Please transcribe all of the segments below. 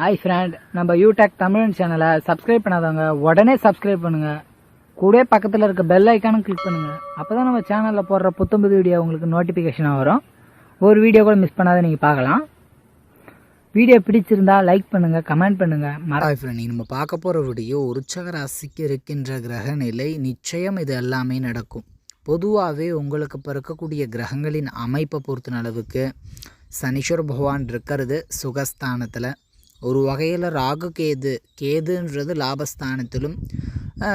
Hi friend நம்ம யூடெக் தமிழ் சேனலை subscribe பண்ணாதவங்க உடனே சப்ஸ்கிரைப் பண்ணுங்க. கூட பக்கத்தில் இருக்க பெல் ஐக்கானும் கிளிக் பண்ணுங்க. அப்பதான் நம்ம சேனலில் போடுற புத்தம்புது வீடியோ உங்களுக்கு நோட்டிஃபிகேஷனாக வரும். ஒரு வீடியோ கூட மிஸ் பண்ணாத நீங்கள் பார்க்கலாம். வீடியோ பிடிச்சிருந்தா லைக் பண்ணுங்க கமெண்ட் பண்ணுங்க. மற ஃப்ரெண்ட் நம்ம பார்க்க போகிற வீடியோ உற்சக ராசிக்கு இருக்கின்ற கிரக நிலை. நிச்சயம் இது எல்லாமே நடக்கும். பொதுவாகவே உங்களுக்கு இப்போ இருக்கக்கூடிய கிரகங்களின் அமைப்பை பொறுத்த அளவுக்கு சனீஸ்வர பகவான் இருக்கிறது சுகஸ்தானத்தில். ஒரு வகையில் ராகு கேது கேதுன்றது லாபஸ்தானத்திலும்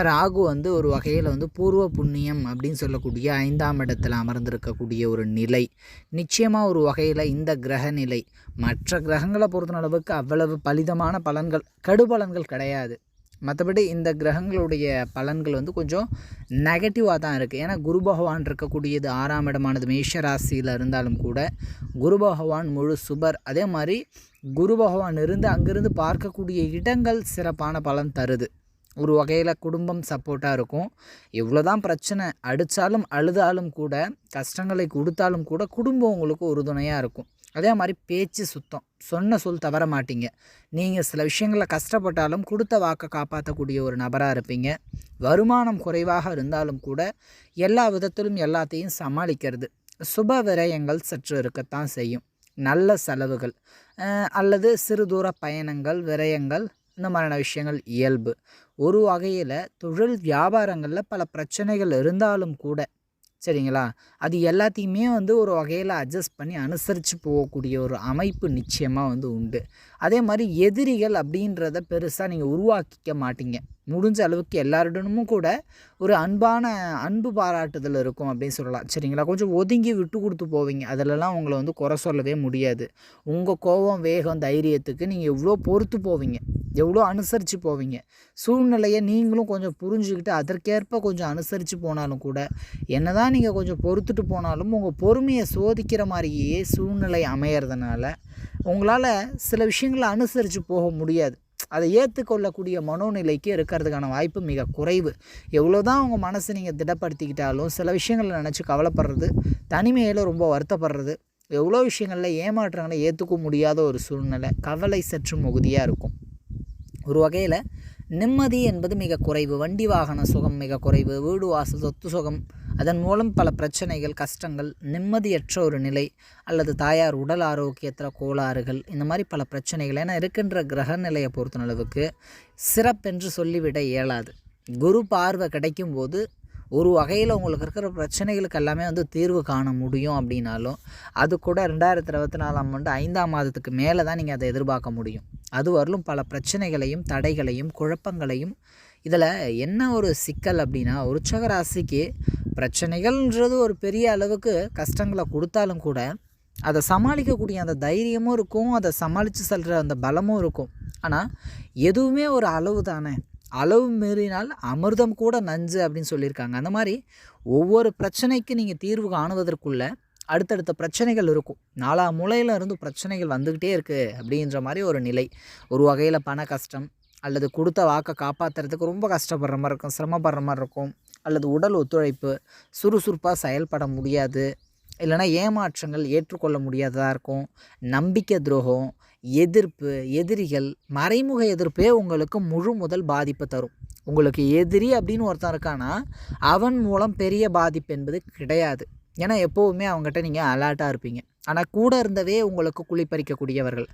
ராகு வந்து ஒரு வகையில் வந்து பூர்வ புண்ணியம் அப்படின்னு சொல்லக்கூடிய ஐந்தாம் இடத்துல அமர்ந்திருக்கக்கூடிய ஒரு நிலை. நிச்சயமாக ஒரு வகையில் இந்த கிரக நிலை. மற்ற கிரகங்களை பொறுத்தளவுக்கு அவ்வளவு பலிதமான பலன்கள் கடுபலன்கள் கிடையாது. மற்றபடி இந்த கிரகங்களுடைய பலன்கள் வந்து கொஞ்சம் நெகட்டிவாக தான் இருக்குது ஏன்னா குரு பகவான் இருக்கக்கூடியது ஆறாம் இடமானது மேஷ ராசியில் இருந்தாலும் கூட குரு பகவான் முழு சுபர். அதே மாதிரி குரு பகவான் இருந்து அங்கிருந்து பார்க்கக்கூடிய இடங்கள் சிறப்பான பலன் தருது. ஒரு வகையில் குடும்பம் சப்போர்ட்டாக இருக்கும். எவ்வளோதான் பிரச்சனை அடித்தாலும் அழுதாலும் கூட கஷ்டங்களை கொடுத்தாலும் கூட குடும்பம் உங்களுக்கு உறுதுணையாக இருக்கும். அதே மாதிரி பேச்சு சுத்தம். சொன்ன சொல் தவற மாட்டீங்க. நீங்கள் சில விஷயங்களில் கஷ்டப்பட்டாலும் கொடுத்த வாக்கை காப்பாற்றக்கூடிய ஒரு நபராக இருப்பீங்க. வருமானம் குறைவாக இருந்தாலும் கூட எல்லா விதத்திலும் எல்லாத்தையும் சமாளிக்கிறது. சுப விரயங்கள் சற்று இருக்கத்தான் செய்யும். நல்ல செலவுகள் அல்லது சிறு தூர பயணங்கள் விரயங்கள் இந்த மாதிரியான விஷயங்கள் இயல்பு. ஒரு வகையில் தொழில் வியாபாரங்களில் பல பிரச்சனைகள் இருந்தாலும் கூட சரிங்களா? அது எல்லாத்தையுமே வந்து ஒரு வகையில் அட்ஜஸ்ட் பண்ணி அனுசரித்து போகக்கூடிய ஒரு அமைப்பு நிச்சயமாக வந்து உண்டு. அதே மாதிரி எதிரிகள் அப்படின்றத பெருசாக நீங்கள் உருவாக்கிக்க மாட்டீங்க. முடிஞ்ச அளவுக்கு எல்லாருடனும் கூட ஒரு அன்பான அன்பு பாராட்டுதல் இருக்கும் அப்படின்னு சொல்லலாம். சரிங்களா? கொஞ்சம் ஒதுங்கி விட்டு கொடுத்து போவீங்க. அதிலலாம் உங்களை வந்து குறை சொல்லவே முடியாது. உங்கள் கோபம் வேகம் தைரியத்துக்கு நீங்கள் எவ்வளோ பொறுத்து போவீங்க? எவ்வளோ அனுசரித்து போவீங்க? சூழ்நிலையை நீங்களும் கொஞ்சம் புரிஞ்சுக்கிட்டு அதற்கேற்ப கொஞ்சம் அனுசரித்து போனாலும் கூட என்னதான் நீங்கள் கொஞ்சம் பொறுத்துட்டு போனாலும் உங்கள் பொறுமையை சோதிக்கிற மாதிரியே சூழ்நிலை அமையறதுனால உங்களால் சில விஷயங்களை அனுசரித்து போக முடியாது. அதை ஏற்றுக்கொள்ளக்கூடிய மனோநிலைக்கு இருக்கிறதுக்கான வாய்ப்பு மிக குறைவு. எவ்வளோ தான் உங்கள் மனசை நீங்கள் திடப்படுத்திக்கிட்டாலும் சில விஷயங்களை நினச்சி கவலைப்படுறது தனிமையில் ரொம்ப வருத்தப்படுறது எவ்வளோ விஷயங்களில் ஏமாற்றங்களை ஏற்றுக்க முடியாத ஒரு சூழ்நிலை கவலை சற்று மிகுதியாக இருக்கும். ஒரு வகையில் நிம்மதி என்பது மிக குறைவு. வண்டி வாகன சுகம் மிக குறைவு. வீடு வாசல் சொத்து சுகம் அதன் மூலம் பல பிரச்சனைகள் கஷ்டங்கள் நிம்மதியற்ற ஒரு நிலை அல்லது தாயார் உடல் ஆரோக்கியத்தில் கோளாறுகள் இந்த மாதிரி பல பிரச்சனைகள். ஏன்னா இருக்கின்ற கிரக நிலையை பொறுத்த அளவுக்கு சிறப்பென்று சொல்லிவிட இயலாது. குரு பார்வை கிடைக்கும் போது ஒரு வகையில் உங்களுக்கு இருக்கிற பிரச்சனைகளுக்கு எல்லாமே வந்து தீர்வு காண முடியும் அப்படின்னாலும் அது கூட ரெண்டாயிரத்தி இருபத்தி நாலாம் ஆண்டு ஐந்தாம் மாதத்துக்கு மேலே தான் நீங்கள் அதை எதிர்பார்க்க முடியும். அது வரலும் பல பிரச்சனைகளையும் தடைகளையும் குழப்பங்களையும் இதில் என்ன ஒரு சிக்கல் அப்படின்னா உற்சக ராசிக்கு பிரச்சனைகள்ன்றது ஒரு பெரிய அளவுக்கு கஷ்டங்களை கொடுத்தாலும் கூட அதை சமாளிக்கக்கூடிய அந்த தைரியமும் இருக்கும் அதை சமாளித்து செல்கிற அந்த பலமும் இருக்கும். ஆனால் எதுவுமே ஒரு அளவு தானே. அளவு மீறினால் அமிர்தம் கூட நஞ்சு அப்படின்னு சொல்லியிருக்காங்க. அந்த மாதிரி ஒவ்வொரு பிரச்சனைக்கு நீங்கள் தீர்வு காணுவதற்குள்ள அடுத்தடுத்த பிரச்சனைகள் இருக்கும். நாலா மூலையில இருந்து பிரச்சனைகள் வந்துக்கிட்டே இருக்குது அப்படின்ற மாதிரி ஒரு நிலை. ஒரு வகையில் பண கஷ்டம் அல்லது கொடுத்த வாக்கை காப்பாற்றுறதுக்கு ரொம்ப கஷ்டப்படுற மாதிரி இருக்கும் சிரமப்படுற மாதிரி இருக்கும். அல்லது உடல் ஒத்துழைப்பு சுறுசுறுப்பாக செயல்பட முடியாது. இல்லைன்னா ஏமாற்றங்கள் ஏற்றுக்கொள்ள முடியாததாக இருக்கும். நம்பிக்கை துரோகம் எதிர்ப்பு எதிரிகள் மறைமுக எதிர்ப்பே உங்களுக்கு முழு முதல் பாதிப்பை தரும். உங்களுக்கு எதிரி அப்படின்னு ஒருத்தன் இருக்கானா அவன் மூலம் பெரிய பாதிப்பு என்பது கிடையாது. ஏன்னா எப்போவுமே அவங்ககிட்ட நீங்கள் அலர்ட்டாக இருப்பீங்க. ஆனால் கூட இருந்தவே உங்களுக்கு குளிப்பறிக்கக்கூடியவர்கள்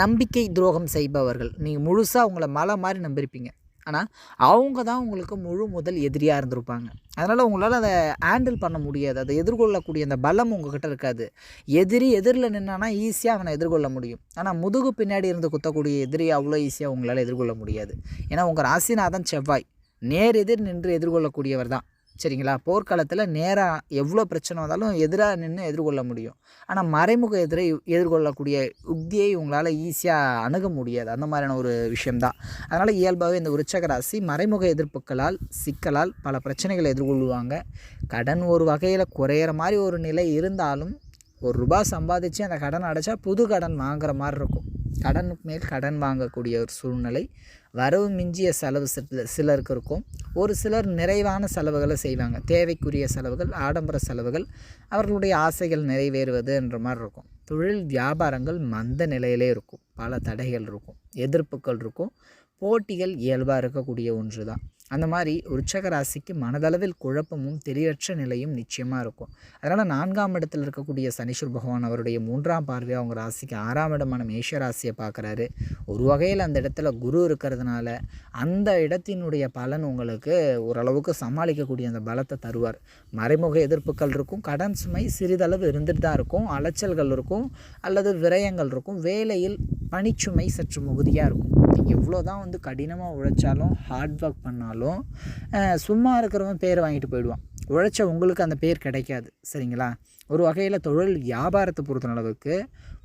நம்பிக்கை துரோகம் செய்பவர்கள் நீங்கள் முழுசாக உங்களை மலை மாதிரி நம்பியிருப்பீங்க ஆனால் அவங்க தான் உங்களுக்கு முழு முதல் எதிரியாக இருந்திருப்பாங்க. அதனால் உங்களால் அதை ஹேண்டில் பண்ண முடியாது. அதை எதிர்கொள்ளக்கூடிய அந்த பலம் உங்ககிட்ட இருக்காது. எதிரி எதிரில் நின்னானா ஈஸியாக அவனை எதிர்கொள்ள முடியும். ஆனால் முதுகு பின்னாடி இருந்து குத்தக்கூடிய எதிரி அவ்வளோ ஈஸியாக உங்களால் எதிர்கொள்ள முடியாது. ஏன்னா உங்கள் ராசிநாதன் செவ்வாய். நேர் எதிர் நின்று எதிர்கொள்ளக்கூடியவர் தான். சரிங்களா? போர்க்காலத்தில் நேராக எவ்வளோ பிரச்சனை வந்தாலும் எதிராக நின்று எதிர்கொள்ள முடியும். ஆனால் மறைமுக எதிரை எதிர்கொள்ளக்கூடிய உக்தியை உங்களால் ஈஸியாக அணுக முடியாது. அந்த மாதிரியான ஒரு விஷயம்தான். அதனால் இயல்பாகவே இந்த விருச்சக ராசி மறைமுக எதிர்ப்புகளால் சிக்கலால் பல பிரச்சனைகளை எதிர்கொள்வாங்க. கடன் ஒரு வகையில் குறையிற மாதிரி ஒரு நிலை இருந்தாலும் ஒரு ரூபா சம்பாதிச்சு அந்த கடன் அடைச்சா புது கடன் வாங்குற மாதிரி இருக்கும். கடனுக்கு மேல் கடன் வாங்கக்கூடிய ஒரு சூழ்நிலை. வரவு மிஞ்சிய செலவு சிலருக்கு இருக்கும். ஒரு சிலர் நிறைவான செலவுகளை செய்வாங்க. தேவைக்குரிய செலவுகள் ஆடம்பர செலவுகள் அவர்களுடைய ஆசைகள் நிறைவேறுவது என்ற மாதிரி இருக்கும். தொழில் வியாபாரங்கள் மந்த நிலையிலே இருக்கும். பல தடைகள் இருக்கும். எதிர்ப்புகள் இருக்கும். போட்டிகள் இயல்பாக இருக்கக்கூடிய ஒன்று தான் அந்த மாதிரி உற்சக ராசிக்கு மனதளவில் குழப்பமும் தெளிவற்ற நிலையும் நிச்சயமாக இருக்கும். அதனால் நான்காம் இடத்தில் இருக்கக்கூடிய சனீஸ்வர் பகவான் அவருடைய மூன்றாம் பார்வையாக அவங்க ராசிக்கு ஆறாம் இடமான மேஷ ராசியை பார்க்குறாரு. ஒரு வகையில் அந்த இடத்துல குரு இருக்கிறதுனால அந்த இடத்தினுடைய பலன் உங்களுக்கு ஓரளவுக்கு சமாளிக்கக்கூடிய அந்த பலத்தை தருவார். மறைமுக எதிர்ப்புகள் இருக்கும் கடன் சுமை சிறிதளவு இருந்துட்டு தான் இருக்கும் அலைச்சல்கள் இருக்கும் அல்லது விரயங்கள் இருக்கும் வேலையில் பணிச்சுமை சற்று மிகுதியாக இருக்கும். நீங்கள் எவ்வளோ தான் வந்து கடினமாக உழைச்சாலும் ஹார்ட் ஒர்க் பண்ணாலும் இருந்தாலும் சும்மா இருக்கிறவன் பேர் வாங்கிட்டு போயிடுவான். உழைச்ச உங்களுக்கு அந்த பேர் கிடைக்காது. சரிங்களா? ஒரு வகையில் தொழில் வியாபாரத்தை பொறுத்த அளவுக்கு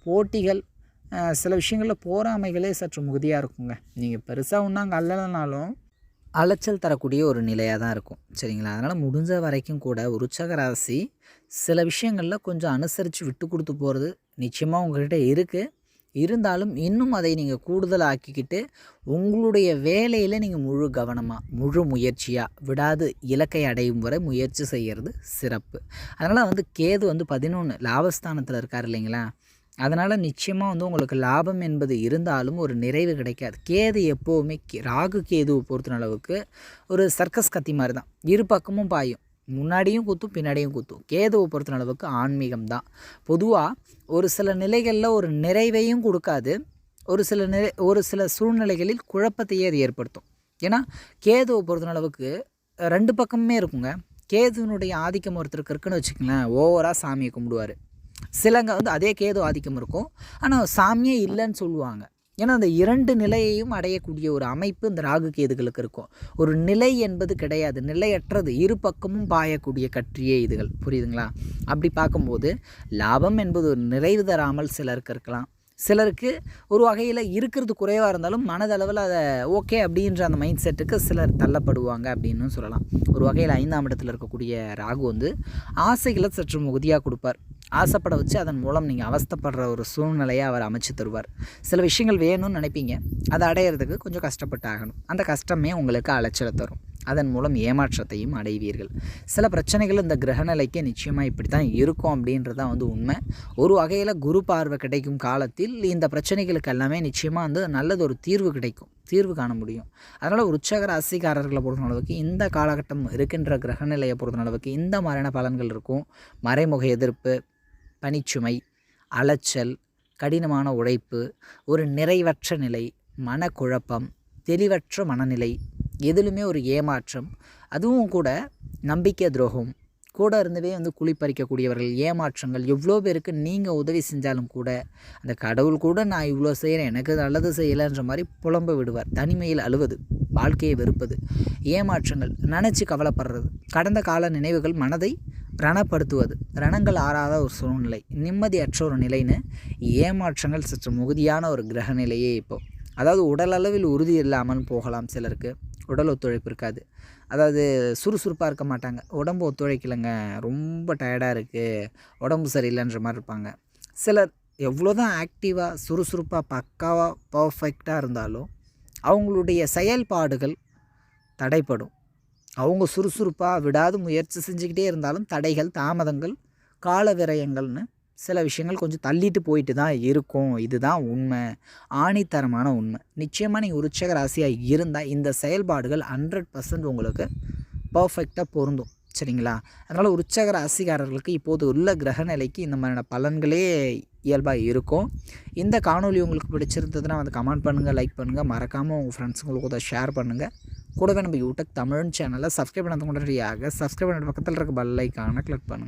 போட்டிகள் சில விஷயங்களில் போராமைகளே சற்று மிகுதியாக இருக்குங்க. நீங்கள் பெருசாக ஒன்றாங்க அல்லலைனாலும் அலைச்சல் தரக்கூடிய ஒரு நிலையாக தான் இருக்கும். சரிங்களா? அதனால் முடிஞ்ச வரைக்கும் கூட உற்சக ராசி சில விஷயங்களில் கொஞ்சம் அனுசரித்து விட்டு கொடுத்து போகிறது நிச்சயமாக உங்கள்கிட்ட இருக்குது இருந்தாலும் இன்னும் அதை நீங்கள் கூடுதலாக்கிக்கிட்டு உங்களுடைய வேலையில் நீங்கள் முழு கவனமாக முழு முயற்சியாக விடாது இலக்கை அடையும் வரை முயற்சி செய்கிறது சிறப்பு. அதனால் வந்து கேது வந்து பதினொன்று லாபஸ்தானத்தில் இருக்கார் இல்லைங்களா? அதனால் நிச்சயமாக வந்து உங்களுக்கு லாபம் என்பது இருந்தாலும் ஒரு நிறைவு கிடைக்காது. கேது எப்போவுமே ராகு கேதுவை பொறுத்தன அளவுக்கு ஒரு சர்க்கஸ் கத்தி மாதிரி தான் இரு பக்கமும் பாயும். முன்னாடியும் குத்தும் பின்னாடியும் குத்தும். கேதுவை பொறுத்த அளவுக்கு ஆன்மீகம் தான் பொதுவாக ஒரு சில நிலைகளில் ஒரு நிறைவையும் கொடுக்காது. ஒரு சில நிலை ஒரு சில சூழ்நிலைகளில் குழப்பத்தையே அது ஏற்படுத்தும். ஏன்னா கேதுவை பொறுத்த அளவுக்கு ரெண்டு பக்கமுமே இருக்குங்க. கேதுவினுடைய ஆதிக்கம் ஒருத்தருக்கு இருக்குன்னு வச்சுக்கங்களேன் ஓவராக சாமியை கும்பிடுவார். சிலங்க வந்து அதே கேது ஆதிக்கம் இருக்கும். ஆனால் சாமியே இல்லைன்னு சொல்லுவாங்க. ஏன்னா அந்த இரண்டு நிலையையும் அடையக்கூடிய ஒரு அமைப்பு இந்த ராகு கேதுகளுக்கு இருக்கும். ஒரு நிலை என்பது கிடையாது. நிலையற்றது. இரு பக்கமும் பாயக்கூடிய கற்றியே இதுகள். புரியுதுங்களா? அப்படி பார்க்கும்போது லாபம் என்பது ஒரு நிறைவு தராமல் சிலருக்கு இருக்கலாம். சிலருக்கு ஒரு வகையில் இருக்கிறது குறைவாக இருந்தாலும் மனதளவில் அதை ஓகே அப்படின்ற அந்த மைண்ட் செட்டுக்கு சிலர் தள்ளப்படுவாங்க அப்படின்னு சொல்லலாம். ஒரு வகையில் ஐந்தாம் இடத்துல இருக்கக்கூடிய ராகு வந்து ஆசைகளை சற்று மிகுதியாக கொடுப்பார். ஆசைப்பட வச்சு அதன் மூலம் நீங்கள் அவஸ்தைப்படுற ஒரு சூழ்நிலையை அவர் அமைச்சு தருவார். சில விஷயங்கள் வேணும்னு நினைப்பீங்க. அதை அடையிறதுக்கு கொஞ்சம் கஷ்டப்பட்டு ஆகணும் அந்த கஷ்டமே உங்களுக்கு அலைச்சலை தரும். அதன் மூலம் ஏமாற்றத்தையும் அடைவீர்கள். சில பிரச்சனைகள் இந்த கிரகநிலைக்கு நிச்சயமாக இப்படி தான் இருக்கும் அப்படின்றது தான் வந்து உண்மை. ஒரு வகையில் குரு பார்வை கிடைக்கும் காலத்தில் இந்த பிரச்சனைகளுக்கு எல்லாமே நிச்சயமாக வந்து நல்லது ஒரு தீர்வு கிடைக்கும். தீர்வு காண முடியும். அதனால் உற்சக ராசிக்காரர்களை பொறுத்த அளவுக்கு இந்த காலகட்டம் இருக்கின்ற கிரகநிலையை பொறுத்த அளவுக்கு இந்த மாதிரியான பலன்கள் இருக்கும். மறைமுக எதிர்ப்பு பனிச்சுமை அலைச்சல் கடினமான உழைப்பு ஒரு நிறைவற்ற நிலை மனக்குழப்பம் தெளிவற்ற மனநிலை எதிலுமே ஒரு ஏமாற்றம் அதுவும் கூட நம்பிக்கை துரோகம். கூட இருந்தவே வந்து குளிப்பறிக்கக்கூடியவர்கள் ஏமாற்றங்கள் எவ்வளோ பேருக்கு நீங்கள் உதவி செஞ்சாலும் கூட அந்த கடவுள் கூட நான் இவ்வளோ செய்கிறேன் எனக்கு நல்லது செய்யலைன்ற மாதிரி புலம்ப விடுவார். தனிமையில் அழுவது வாழ்க்கையை வெறுப்பது ஏமாற்றங்கள் நினச்சி கவலைப்படுறது. கடந்த கால நினைவுகள் மனதை ரணப்படுத்துவது. ரணங்கள் ஆறாத ஒரு சூழ்நிலை. நிம்மதியற்ற ஒரு நிலைன்னு ஏமாற்றங்கள் சற்று மிகுதியான ஒரு கிரக நிலையே இப்போ. அதாவது உடலளவில் உறுதி இல்லாமல் போகலாம் சிலருக்கு. உடல் ஒத்துழைப்பு இருக்காது. அதாவது சுறுசுறுப்பாக இருக்க மாட்டாங்க. உடம்பு ஒத்துழைக்கலைங்க. ரொம்ப டயர்டாக இருக்குது உடம்பு சரியில்லைன்ற மாதிரி இருப்பாங்க. சிலர் எவ்வளோ தான் ஆக்டிவாக சுறுசுறுப்பாக பக்காவாக பர்ஃபெக்டாக இருந்தாலும் அவங்களுடைய செயல்பாடுகள் தடைப்படும். அவங்க சுறுசுறுப்பாக விடாது முயற்சி செஞ்சுக்கிட்டே இருந்தாலும் தடைகள் தாமதங்கள் கால விரயங்கள்னு சில விஷயங்கள் கொஞ்சம் தள்ளிட்டு போயிட்டு தான் இருக்கும். இதுதான் உண்மை. ஆணித்தரமான உண்மை. நிச்சயமாக நீங்கள் உற்சக ராசியாக இருந்தால் இந்த செயல்பாடுகள் ஹண்ட்ரட் பர்சன்ட் உங்களுக்கு பர்ஃபெக்டாக பொருந்தும். சரிங்களா? அதனால் உற்சக ராசிக்காரர்களுக்கு இப்போது உள்ள கிரக நிலைக்கு இந்த மாதிரியான பலன்களே இயல்பாக இருக்கும். இந்த காணொலி உங்களுக்கு பிடிச்சிருந்ததுன்னா வந்து கமெண்ட் பண்ணுங்கள் லைக் பண்ணுங்கள் மறக்காமல் உங்கள் ஃப்ரெண்ட்ஸுங்களுக்கு கூட ஷேர் பண்ணுங்கள் கூடவே நம்ம யூடியூப் தமிழ் சேனலை சப்ஸ்கிரைப் பண்ணது கொண்டு சப்ஸ்கிரைப் பண்ணுற பக்கத்தில் இருக்க பெல் ஐக்கானை கிளிக் பண்ணுங்கள்